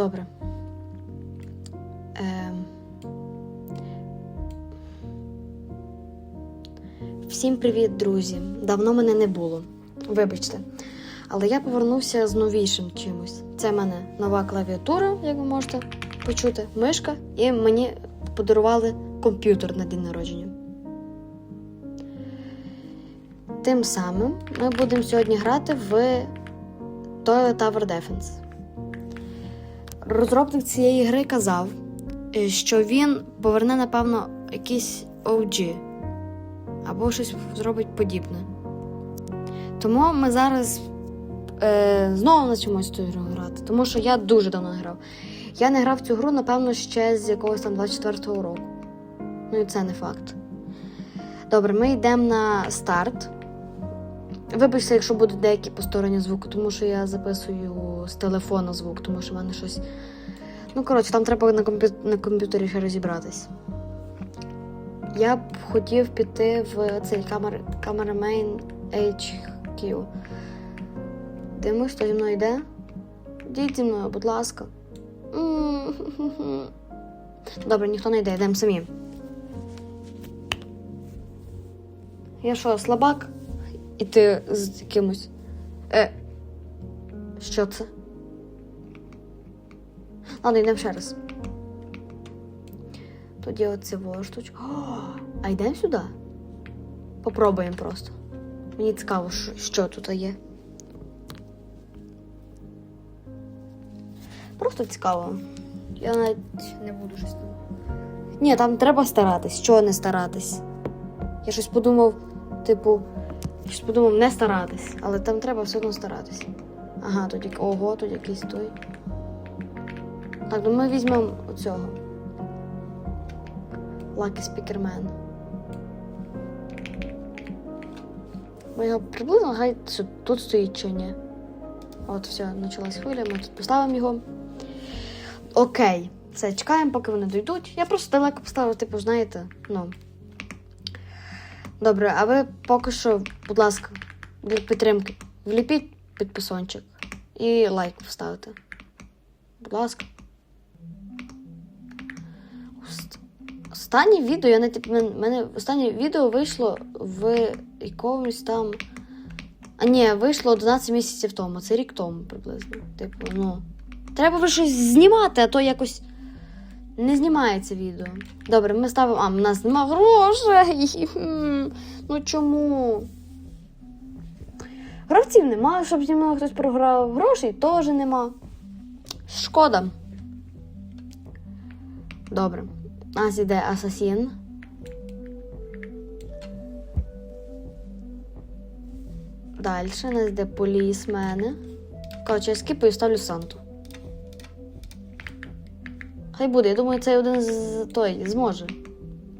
Добре. Ем... Всім привіт, друзі! Давно мене не було. Вибачте. Але я повернувся з новішим чимось. Це в мене нова клавіатура, як ви можете почути, мишка, і мені подарували комп'ютер на день народження. Тим самим ми будемо сьогодні грати в Toilet Tower Defense. Розробник цієї гри казав, е, що він поверне, напевно, якийсь OG або щось зробить подібне. Тому ми зараз е, знову начнемо цю гру грати, тому що я дуже давно грав. Я не грав цю гру, напевно, ще з якогось там 24-го року. Ну і це не факт. Добре, ми йдемо на старт. Вибачте, якщо будуть деякі посторонні звуки, тому що я записую з телефона звук, тому що в мене щось. Ну, коротше, там треба на, комп'ю... на комп'ютері ще розібратись. Я б хотів піти в цей камер... камерамейн HQ. Дивимось, хто зі мною йде. Йдіть зі мною, будь ласка. Добре, ніхто не йде, йдемо самі. Я що, слабак? І ти з якимось. Е. Що це? Ладно, йдемо ще раз. Тоді оце штучка. А йдемо сюди? Попробуємо просто. Мені цікаво, що, що тут є. Просто цікаво. Я навіть не буду щось там. Ні, там треба старатись. Чого не старатись? Я щось подумав, типу, щось подумав не старатись, але там треба все одно старатись. Ага, тут як... Ого, тут якийсь той. Так, ну ми візьмемо. Lucky Speaker Man. Ми його приблизно гай тут стоїть чи ні. От, все, почалась хвиля, ми тут поставимо його. Окей. Все, чекаємо, поки вони дійдуть. Я просто далеко поставив, типу, знаєте, ну. Добре, а ви поки що, будь ласка, для підтримки, вліпіть підписончик і лайк вставте. Будь ласка. Останнє відео, я не мене останнє відео вийшло в якомусь там. А ні, вийшло 11 місяців тому. Це рік тому приблизно. Типу, ну. Треба вже щось знімати, а то якось не знімається відео. Добре, ми ставимо. А, в нас нема грошей. Ну чому? Гравців нема, щоб зі мною хтось програв. Грошей теж нема. Шкода. Добре. У нас іде асасін. Далі у нас йде полісмени. Коротше, я скіпаю і ставлю Санту. Хай буде, я думаю, цей один з той зможе.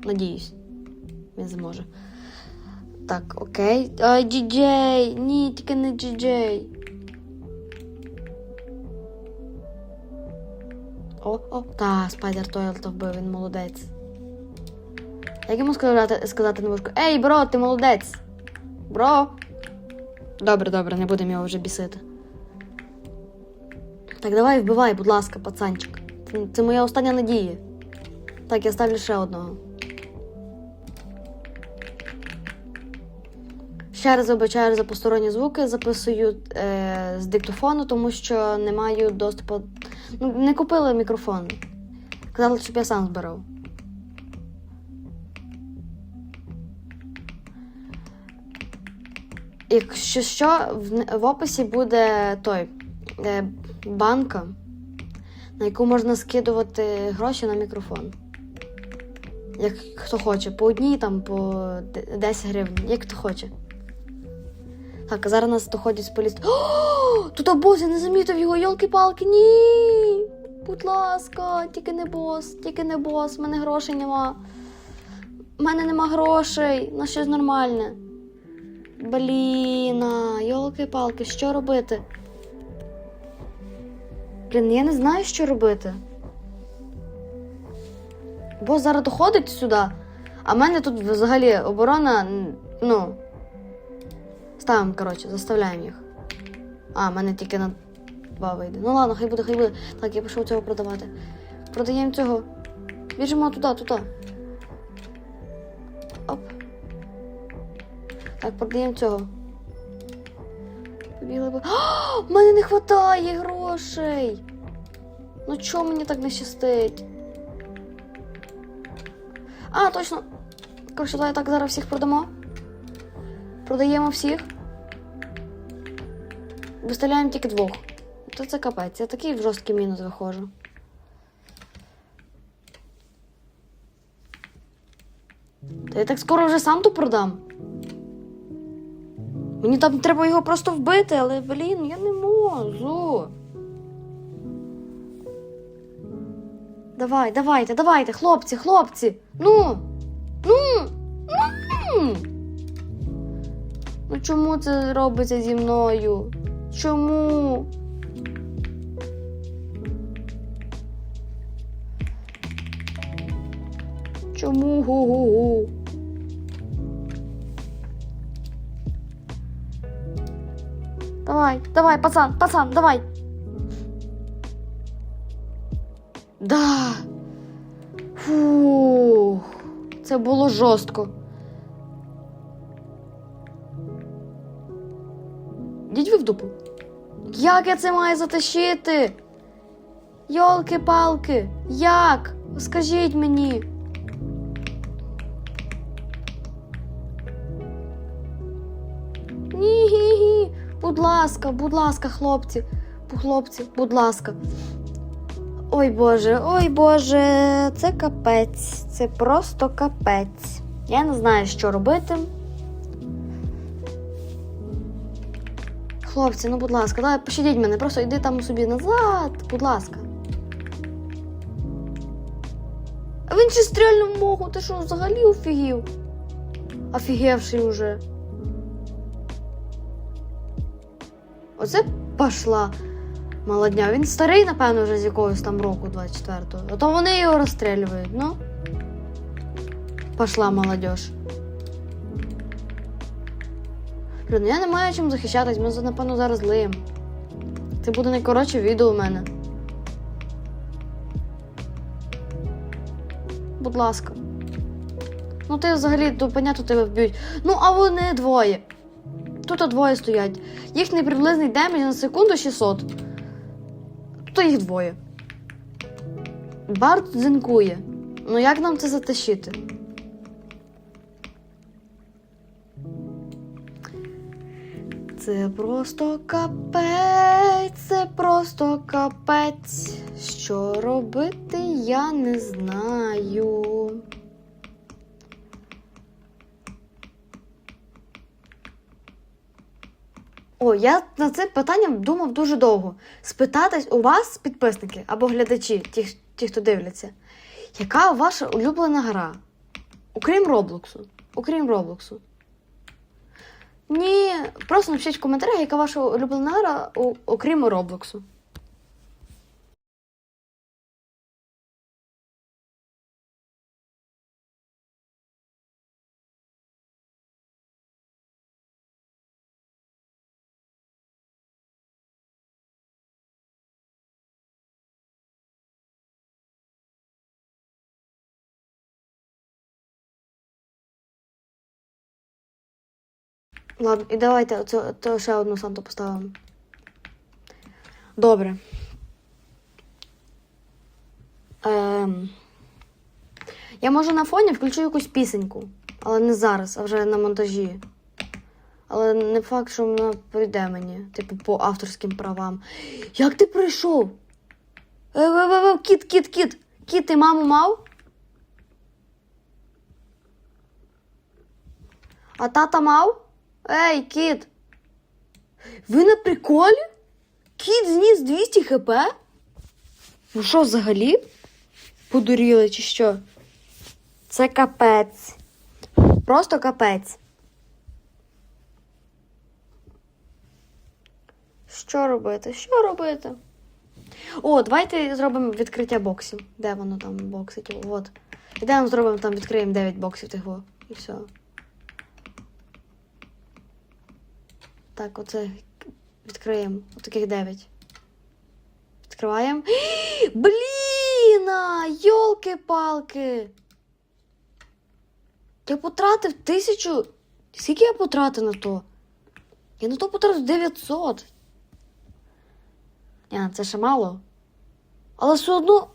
Надіюсь. Він зможе. Так, окей. Ай, джіджей! Ні, тільки не джіджей. О, о, та, спайдер Тойл то вбив, він молодець. Як йому сказати, сказати на вушку? Ей, бро, ти молодець! Бро! Добре, добре, не будемо його вже бісити. Так, давай вбивай, будь ласка, пацанчик. Це, це моя остання надія. Так, я ставлю ще одного. Ще раз вибачаю за посторонні звуки, записую е, з диктофону, тому що не маю доступу. Ну, не купила мікрофон. Казали, щоб я сам збирав. Якщо що, в, в описі буде той е, банка, на яку можна скидувати гроші на мікрофон. Як хто хоче, по одній, там по 10 гривень, як хто хоче. Так, а зараз нас доходять поліс. Тут бос, я не замітив його, йолки-палки, ні. Будь ласка, тільки не бос, тільки не бос, в мене грошей нема. У мене нема грошей на щось нормальне. Бліна, йолки-палки, що робити? Блін, я не знаю, що робити. Бос зараз доходить сюди, а в мене тут взагалі оборона, ну. Ставимо, коротше, заставляємо їх. А, в мене тільки на 2 вийде. Ну ладно, хай буде, хай буде. Так, я пішов цього продавати. Продаємо цього. Біжимо туди, туди. Оп. Так, продаємо цього. Побігли би. А, мене не вистачає грошей. Ну чого мені так не щастить? А, точно. Коротше, давай так зараз всіх продамо. Продаємо всіх. Виставляємо тільки двох. То це капець. Я такий жорсткий мінус виходжу. Та я так скоро вже сам то продам. Мені там треба його просто вбити, але, блін, я не можу. Давай, давайте, давайте, хлопці, хлопці. Ну. Ну. Ну чому це робиться зі мною? Чому? Чому гу-гу-гу? Давай, давай, пацан, пацан, давай. Да. Фух. Це було жорстко. Дупу. Як я це маю затащити? Йолки-палки, як? Скажіть мені. Ні-гі-гі. Будь ласка, будь ласка, хлопці, хлопці, будь ласка. Ой Боже, ой Боже, це капець. Це просто капець. Я не знаю, що робити. Хлопці, ну будь ласка, давай пощадіть мене, просто йди там собі назад, будь ласка. А він ще стрільнув могу, ти що взагалі офігів? Офігевший уже. Оце пошла молодня. Він старий, напевно, вже з якогось там року 24-го. А то вони його розстрілюють, ну. Пошла молодь. Блін, я не маю чим захищатись, ми напевно зараз злиємо. Це буде найкоротше відео у мене. Будь ласка. Ну ти взагалі, то понятно, тебе вб'ють. Ну, а вони двоє. Тут двоє стоять. Їхній приблизний демедж на секунду 600. То їх двоє. Барт дзинкує. Ну як нам це затащити? Це просто капець, це просто капець. Що робити, я не знаю. О, я над цим питанням думав дуже довго. Спитатись у вас, підписники або глядачі, ті, ті, хто дивляться, яка ваша улюблена гра? Окрім Роблоксу. Окрім Роблоксу. Ні, просто напишіть в коментарях, яка ваша улюблена гра, окрім Роблоксу. Ладно, і давайте оце, то ще одну санту поставимо. Добре. Ем... Я може на фоні включу якусь пісеньку, але не зараз, а вже на монтажі. Але не факт, що вона прийде мені, типу, по авторським правам. Як ти прийшов? Е, е, е, е, кіт, кіт, кіт! Кіт, ти маму мав? А тата мав? Ей, кіт! Ви на приколі? Кіт зніс 200 хп? Ну що, взагалі? Подуріли чи що? Це капець. Просто капець. Що робити? Що робити? О, давайте зробимо відкриття боксів. Де воно там боксить? От. Ідемо зробимо там, відкриємо 9 боксів тих. І все. Так, оце відкриємо. Отаких 9. Відкриваємо. Блін! Йолки-палки! Я потратив тисячу. Скільки я потратив на то? Я на то потратив 900. Ні, це ще мало. Але все одно.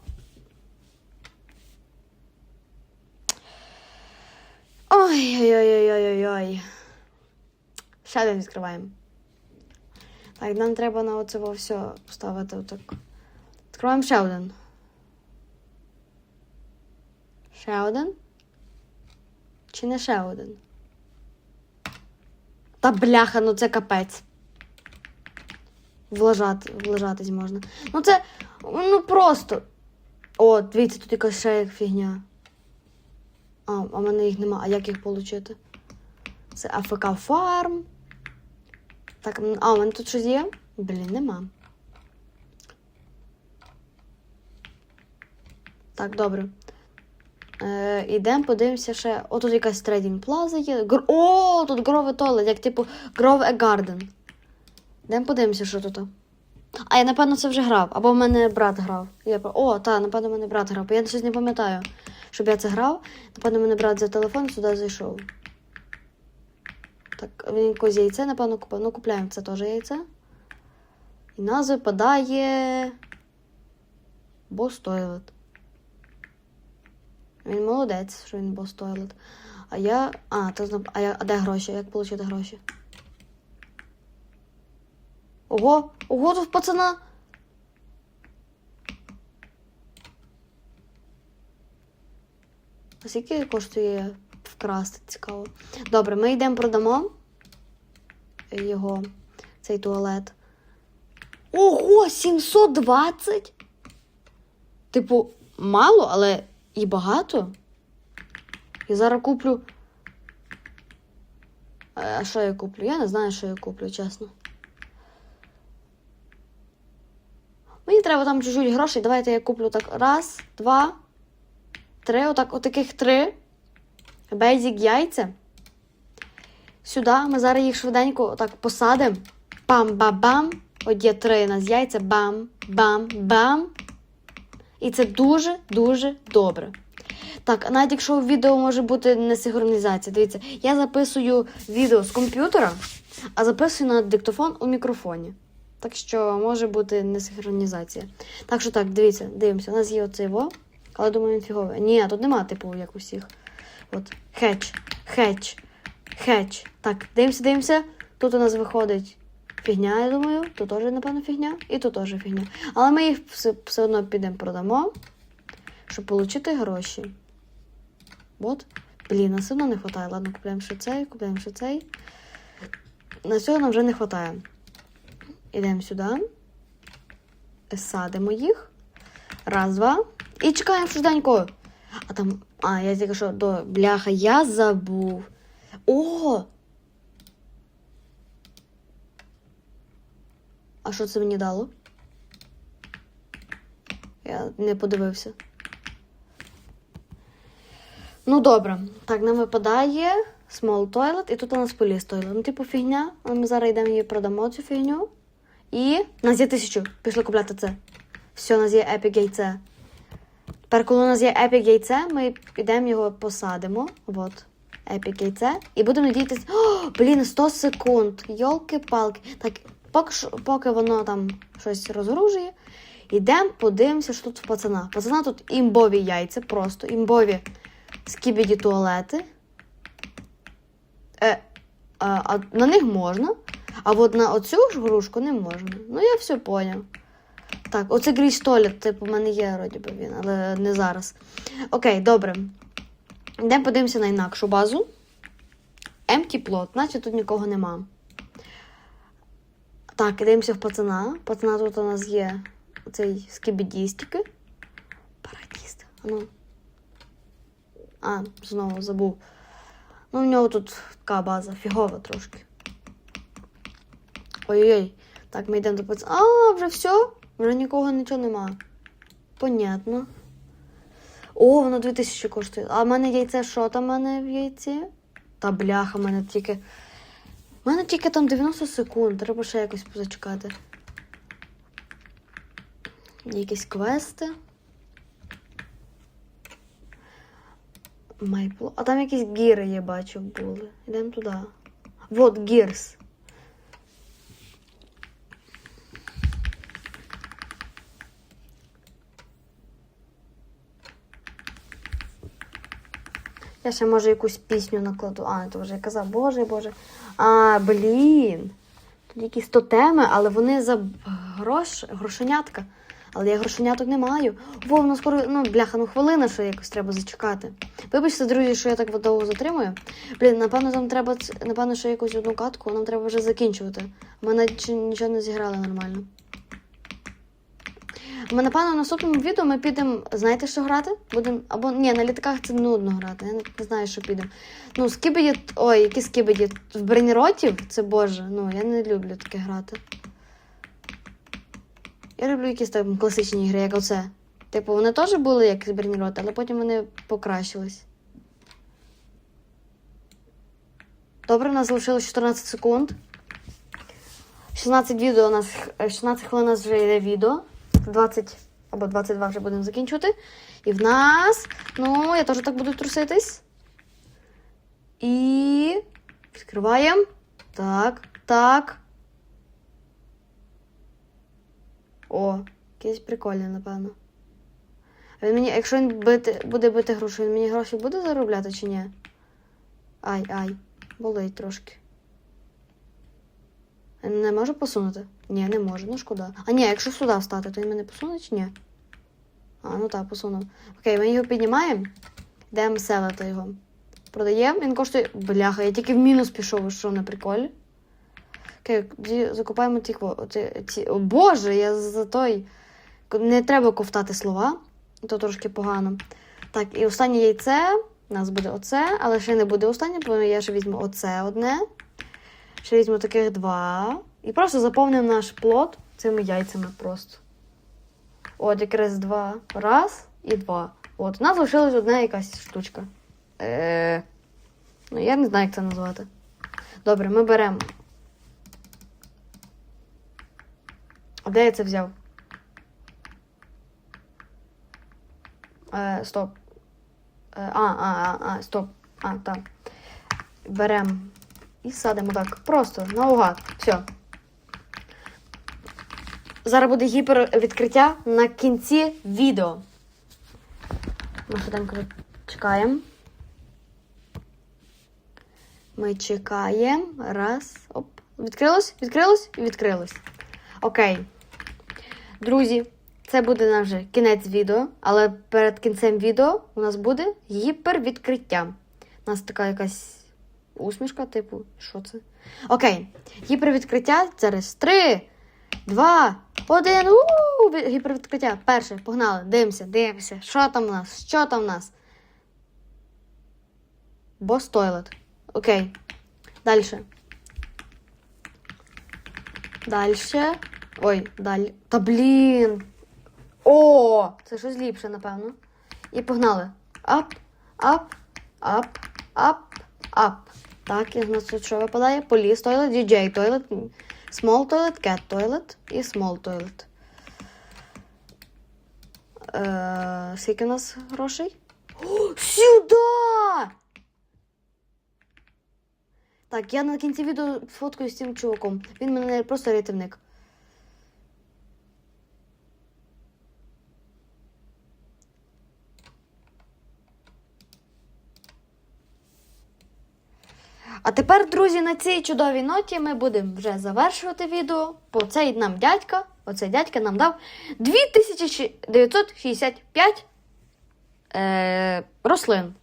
Ой-ой-ой-ой-ой-ой. Ще один відкриваємо. Так, нам треба на оце все поставити отак. Відкриваємо ще один. Ще один. Чи не ще один? Та бляха, ну це капець. Влажати, влажатись можна. Ну це. Ну просто. О, дивіться, тут якась ще як фігня. А, а в мене їх нема. А як їх отримати? Це АФК фарм. Так, а, у мене тут щось є? Блін, нема. Так, добре. Е, ідемо, подивимося ще. О, тут якась трейдинг плаза є. Гр... О, тут Grove Toilet, як типу Grove a Garden. Ідемо подивимося, що тут. А я, напевно, це вже грав. Або в мене брат грав. Я... О, так, напевно, в мене брат грав. Я щось не пам'ятаю, щоб я це грав. Напевно, в мене брат за телефон сюди зайшов. Так, він якось яйце, напевно, купив. Ну, купляємо це теж яйце. І нас випадає. Бос Toilet. Він молодець, що він бос Toilet. А я. А, то зна- а, я... а де гроші? Як отримати гроші? Ого! Ого, тут пацана! А скільки коштує вкрасти? Цікаво. Добре, ми йдемо продамо його, цей туалет. Ого, 720? Типу, мало, але і багато. Я зараз куплю. А що я куплю? Я не знаю, що я куплю, чесно. Мені треба там чуть-чуть грошей. Давайте я куплю так. Раз, два, три. Отак, отаких три. Бейзік яйця. Сюди ми зараз їх швиденько отак посадимо. Пам-ба-бам. От є три нас яйця. Бам, бам, бам. І це дуже-дуже добре. Так, навіть якщо відео може бути несинхронізація, дивіться, я записую відео з комп'ютера, а записую на диктофон у мікрофоні. Так що може бути несинхронізація. Так що так, дивіться, дивимося. У нас є оцей во, але думаю, він фіговий. Ні, тут нема, типу, як усіх. От, хетч, хетч, хетч. Так, дивимося, дивимося. Тут у нас виходить фігня, я думаю. Тут теж, напевно, фігня. І тут теж фігня. Але ми їх все, все одно підемо продамо, щоб отримати гроші. От. Блін, на все одно не вистачає. Ладно, купуємо ще цей, купуємо ще цей. На цього нам вже не вистачає. Ідемо сюди. Садимо їх. Раз, два. І чекаємо швиденько. А там. А, я тільки що до бляха, я забув. О! А що це мені дало? Я не подивився. Ну, добре. Так, нам випадає small toilet, і тут у нас police toilet. Ну, типу, фігня. Ми зараз йдемо її продамо цю фігню. І у нас є тисячу. Пішли купляти це. Все, у нас є epic яйце. Тепер, коли у нас є epic яйце, ми підемо його посадимо. От. Epic яйце. І будемо надіятися. О, блін, 100 секунд. Йолки-палки. Так, поки, поки воно там щось розгружує. Йдемо, подивимося, що тут в пацана. Пацана тут імбові яйця, просто імбові скібіді туалети. Е, а, а на них можна. А от на оцю ж грушку не можна. Ну, я все поняв. Так, оце гріш туалет, типу, в мене є, вроді би він, але не зараз. Окей, добре. Йдемо подивимося на інакшу базу. Empty plot, значить тут нікого нема. Так, дивимося в пацана. Пацана тут у нас є цей скібідістики. Парадіст. Ну. А, знову забув. Ну, в нього тут така база, фігова трошки. Ой-ой-ой. Так, ми йдемо до пацана. А, вже все? Вже нікого нічого нема. Понятно. О, воно 2000 коштує. А в мене яйце що там в мене в яйці? Та бляха, в мене тільки. У мене тільки там 90 секунд. Треба ще якось позачекати. Якісь квести. Майпло. А там якісь гіри, я бачу, були. Йдемо туди. Вот гірс. Я ще може якусь пісню накладу. А, то вже я казав, боже, боже. А, блін. Тут якісь тотеми, але вони за грош, грошенятка. Але я грошеняток не маю. Во, воно скоро, ну, бляха, ну хвилина, що якось треба зачекати. Вибачте, друзі, що я так довго затримую. Блін, напевно, там треба, напевно, ще якусь одну катку, нам треба вже закінчувати. Ми навіть нічого не зіграли нормально. Ми, напевно, в наступному відео ми підемо, знаєте, що грати? Будемо. Або ні, на літаках це нудно грати. Я не, знаю, що підемо. Ну, скібеді. Ой, які скібеді? В броніротів? Це боже. Ну, я не люблю таке грати. Я люблю якісь там класичні ігри, як оце. Типу, вони теж були як бронірот, але потім вони покращились. Добре, у нас залишилось 14 секунд. 16 відео у нас, е, 16 хвилин у нас вже йде відео. 20 або 22 вже будемо закінчувати. І в нас. Ну, я теж так буду труситись. І. Відкриваємо. Так, так. О, якийсь прикольний, напевно. А Він мені, якщо він бити, буде бити гроші, він мені гроші буде заробляти чи ні? Ай, ай, болить трошки. Не можу посунути? Ні, не можу, ну шкода. А ні, якщо сюди встати, то він мене посуне чи ні? А, ну так, посунув. Окей, ми його піднімаємо. Йдемо селити його. Продаємо, він коштує. Бляха, я тільки в мінус пішов, що на приколі. Окей, закупаємо ті, ті, ті. О Боже, я за той. Не треба ковтати слова, то трошки погано. Так, і останнє яйце. У нас буде оце, але ще не буде останнє, бо я ще візьму оце одне. Ще візьму таких два. І просто заповнимо наш плод цими яйцями просто. От якраз два. Раз і два. От, у нас лишилась одна якась штучка. Е, ну, я не знаю, як це назвати. Добре, ми беремо. А де я це взяв? Е, стоп. Е, а, а, а, а, стоп. А, так. Беремо і садимо так. Просто наугад. Все. Зараз буде гіпервідкриття на кінці відео. Ми швиденько чекаємо. Ми чекаємо. Раз. Оп. Відкрилось, відкрилось і відкрилось. Окей. Друзі, це буде наш вже кінець відео, але перед кінцем відео у нас буде гіпервідкриття. У нас така якась усмішка, типу, що це? Окей. Гіпервідкриття зараз три, два, один. У гіпервідкриття. Перше, погнали. Дивимося, дивимося. Що там у нас? Що там у нас? Бос тойлет. Окей. Дальше. Дальше. Ой, далі. Та блін. О! Це щось ліпше, напевно. І погнали. Ап, ап, ап, ап, ап. Так, і в нас що випадає? Police toilet, DJ toilet, small toilet, cat toilet і small toilet. Е, скільки у нас грошей? О, сюди! Так, я на кінці відео фоткаю з цим чуваком. Він мене просто рятівник. А тепер, друзі, на цій чудовій ноті ми будемо вже завершувати відео. Бо цей нам дядька, оцей дядька нам дав 2965 е, рослин.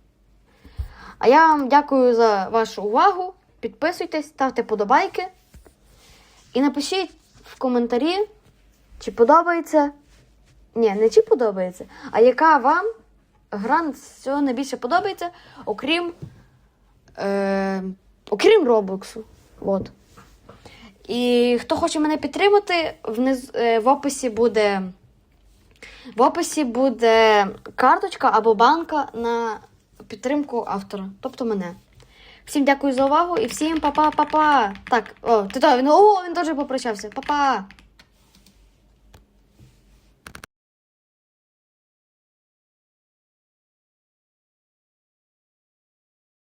А я вам дякую за вашу увагу. Підписуйтесь, ставте подобайки. І напишіть в коментарі, чи подобається. Ні, не чи подобається, а яка вам гра з цього найбільше подобається, окрім. Е, окрім Роблоксу. От. І хто хоче мене підтримати, вниз, е, в описі буде. В описі буде карточка або банка на підтримку автора, тобто мене. Всім дякую за увагу і всім па-па-па-па. Так, о, ти то, він, о, він теж попрощався. Па-па!